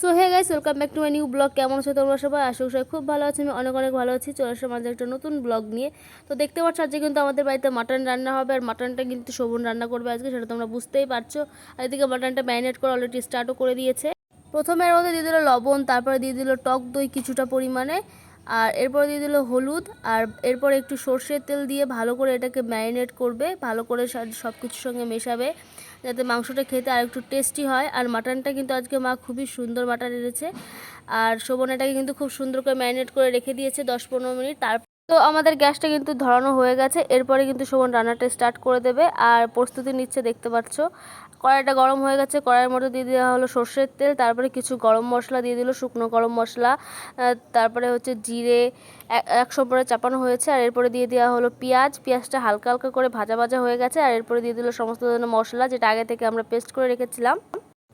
So hey guys welcome back to my new blog কেমন আছো তোমরা সবাই? আশা করি খুব ভালো আছে। আমি অনেক অনেক ভালো আছি। চলে আসলাম মাঝে একটা নতুন ব্লগ নিয়ে। তো দেখতে পাচ্ছ, আজকে কিন্তু আমাদের বাড়িতে মাটন রান্না হবে। আর মাটনটা কিন্তু শোভন রান্না করবে আজকে, সেটা তোমরা বুঝতেই পারছ। আর এদিকে মাটনটা ম্যারিনেট করে অলরেডি স্টার্টও করে দিয়েছে। প্রথমে এর মধ্যে দিয়ে দিল লবণ, তারপরে দিয়ে দিল টক দই কিছুটা পরিমাণে। আর এরপরে দিয়ে দিল হলুদ, আর এরপর একটু সর্ষের তেল দিয়ে ভালো করে এটাকে ম্যারিনেট করবে, ভালো করে সব কিছুর সঙ্গে মেশাবে, যাতে মাংসটা খেতে আর একটু টেস্টি হয়। আর মাটনটা কিন্তু আজকে মা খুবই সুন্দর মাটন এনেছে। আর শোভন এটাকে কিন্তু খুব সুন্দর করে ম্যারিনেট করে রেখে দিয়েছে দশ পনেরো মিনিট তারপর তো আমাদের গ্যাসটা কিন্তু ধরানো হয়ে গেছে। এরপরে কিন্তু শোভন রান্নাটা স্টার্ট করে দেবে। আর প্রস্তুতি নিচ্ছে দেখতে পাচ্ছ। কড়াইটা গরম হয়ে গেছে। কড়াইয়ের মধ্যে দিয়ে দেওয়া হলো সর্ষের তেল, তারপরে কিছু গরম মশলা দিয়ে দিল শুকনো গরম মশলা তারপরে হচ্ছে জিরে একশো পরে চাপানো হয়েছে। আর এরপরে দিয়ে দেওয়া হলো পেঁয়াজ। পেঁয়াজটা হালকা হালকা করে ভাজা ভাজা হয়ে গেছে। আর এরপরে দিয়ে দিল সমস্ত ধরনের মশলা, যেটা আগে থেকে আমরা পেস্ট করে রেখেছিলাম।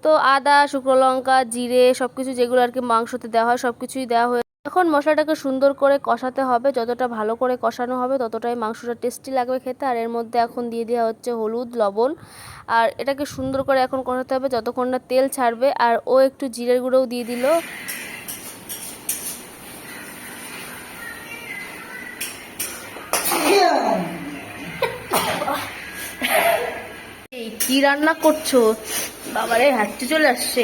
তো আদা, শুকনো লঙ্কা, জিরে সব কিছু যেগুলো আর কি মাংসতে দেওয়া হয় সব কিছুই দেওয়া হয়ে এখন মশলাটাকে সুন্দর করে কষাতে হবে। যতটা ভালো করে কষানো হবে, ততটাই মাংসটা টেস্টি লাগবে খেতে। আর এর মধ্যে এখন দিয়ে দেওয়া হচ্ছে হলুদ, লবণ। আর এটাকে সুন্দর করে এখন কষাতে হবে যতক্ষণ না তেল ছাড়বে। আর ও একটু জিরের গুঁড়োও দিয়ে দিল। কি রান্না করছ? বাবারে, হাঁটতে চলে আসছে।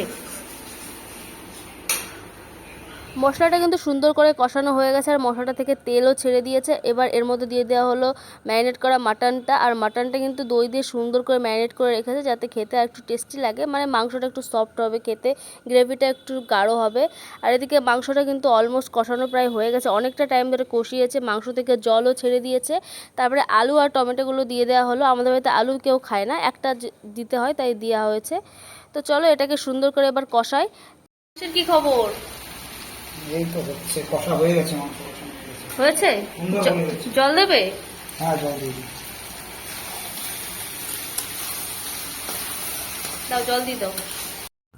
মশলাটা কিন্তু সুন্দর করে কষানো হয়ে গেছে আর মশলাটা থেকে তেলও ছেড়ে দিয়েছে। এবার এর মধ্যে দিয়ে দেওয়া হলো ম্যারিনেট করা মাটনটা আর মাটনটা কিন্তু দই দিয়ে সুন্দর করে ম্যারিনেট করে রেখেছে যাতে খেতে আর একটু টেস্টি লাগে। মানে মাংসটা একটু সফট হবে খেতে, গ্রেভিটা একটু গাঢ় হবে। আর এদিকে মাংসটা কিন্তু অলমোস্ট কষানো প্রায় হয়ে গেছে। অনেকটা টাইম ধরে কষিয়েছে, মাংস থেকে জলও ছেড়ে দিয়েছে। তারপরে আলু আর টমেটোগুলো দিয়ে দেওয়া হলো। আমাদের বাড়িতে আলু কেউ খায় না, একটা দিতে হয় তাই দেওয়া হয়েছে। তো চলো এটাকে সুন্দর করে এবার কষাই। কি খবর? এই তো হচ্ছে কষা হয়ে গেছে মাংস। হয়েছে জল দেবে হ্যাঁ জল দিয়ে। দাও জল দিয়ে দাও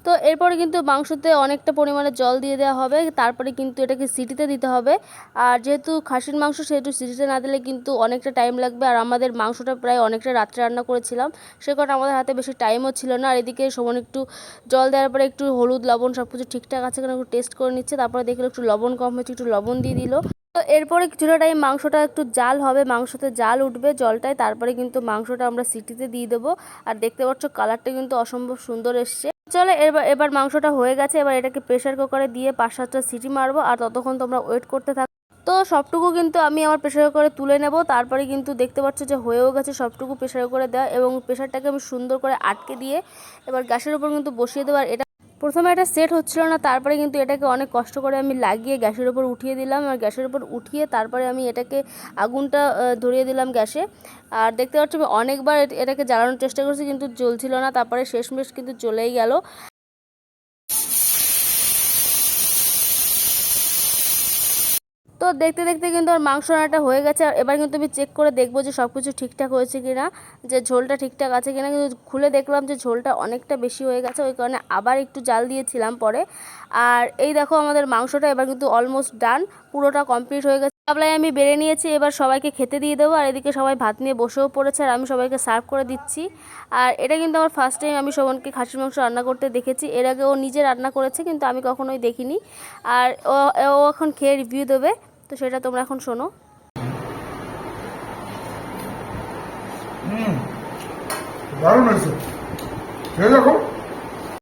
তো এরপরে কিন্তু মাংসতে অনেকটা পরিমাণে জল দিয়ে দেওয়া হবে। তারপরে কিন্তু এটাকে সিটিতে দিতে হবে। আর যেহেতু খাসির মাংস, সেহেতু সিটিতে না দিলে কিন্তু অনেকটা টাইম লাগবে। আর আমাদের মাংসটা প্রায় অনেকটা রাত্রে রান্না করেছিলাম। সে কারণে আমাদের হাতে বেশি টাইমও ছিল না। আর এদিকে সমান একটু জল দেওয়ার পরে একটু হলুদ, লবণ সব কিছু ঠিকঠাক আছে কিনা একটু টেস্ট করে নিচ্ছে। তারপরে দেখল একটু লবণ কম হয়েছে, একটু লবণ দিয়ে দিল। তো এরপরে কিছুটা টাইম মাংসটা একটু জাল হবে। মাংসতে জাল উঠবে জলটায়। তারপরে কিন্তু মাংসটা আমরা সিটিতে দিয়ে দেবো। আর দেখতে পাচ্ছ কালারটা কিন্তু অসম্ভব সুন্দর এসছে। চলো, এবার এবার মাংসটা হয়ে গেছে, এবার এটাকে প্রেশার কুকারে দিয়ে পাঁচ সাতটা সিটি মারবো, আর ততক্ষণ তোমরা ওয়েট করতে থাকো। তো সবটুকু কিন্তু আমি আমার প্রেশার কুকারে তুলে নেব, তারপরে কিন্তু দেখতে পাচ্ছ যে হয়েও গেছে সবটুকু প্রেশার কুকারে দেওয়া, এবং প্রেশারটাকে আমি সুন্দর করে আটকে দিয়ে এবার গ্যাসের উপর কিন্তু বসিয়ে দেবো, আর এটা প্রথমে এটা সেট হচ্ছিল না, তারপরে কিন্তু এটাকে অনেক কষ্ট করে আমি লাগিয়ে গ্যাসের ওপর উঠিয়ে দিলাম। আর গ্যাসের উপর উঠিয়ে তারপরে আমি এটাকে আগুনটা ধরিয়ে দিলাম গ্যাসে। আর দেখতে পাচ্ছি আমি অনেকবার এটাকে জ্বালানোর চেষ্টা করছি কিন্তু জ্বলছিল না, তারপরে শেষমেশ কিন্তু চলেই গেল। তো দেখতে দেখতে কিন্তু আর মাংস রান্নাটা হয়ে গেছে। আর এবার কিন্তু আমি চেক করে দেখব যে সব কিছু ঠিকঠাক হয়েছে কি না যে ঝোলটা ঠিকঠাক আছে কি না কিন্তু খুলে দেখলাম যে ঝোলটা অনেকটা বেশি হয়ে গেছে, ওই কারণে আবার একটু জাল দিয়েছিলাম পরে। আর এই দেখো আমাদের মাংসটা এবার কিন্তু অলমোস্ট ডান পুরোটা কমপ্লিট হয়ে গেছে। তাবলায় আমি বেড়ে নিয়েছি, এবার সবাইকে খেতে দিয়ে দেবো, আর এদিকে সবাই ভাত নিয়ে বসেও পড়েছে, আর আমি সবাইকে সার্ভ করে দিচ্ছি। আর এটা কিন্তু আমার ফার্স্ট টাইম আমি শোভনকে খাসির মাংস রান্না করতে দেখেছি, এর আগে ও নিজে রান্না করেছে, কিন্তু আমি কখনোই দেখিনি। আর ও এখন খেয়ে রিভিউ দেবে, তো সেটা তোমরা এখন শোনো। দারুণ হয়েছে।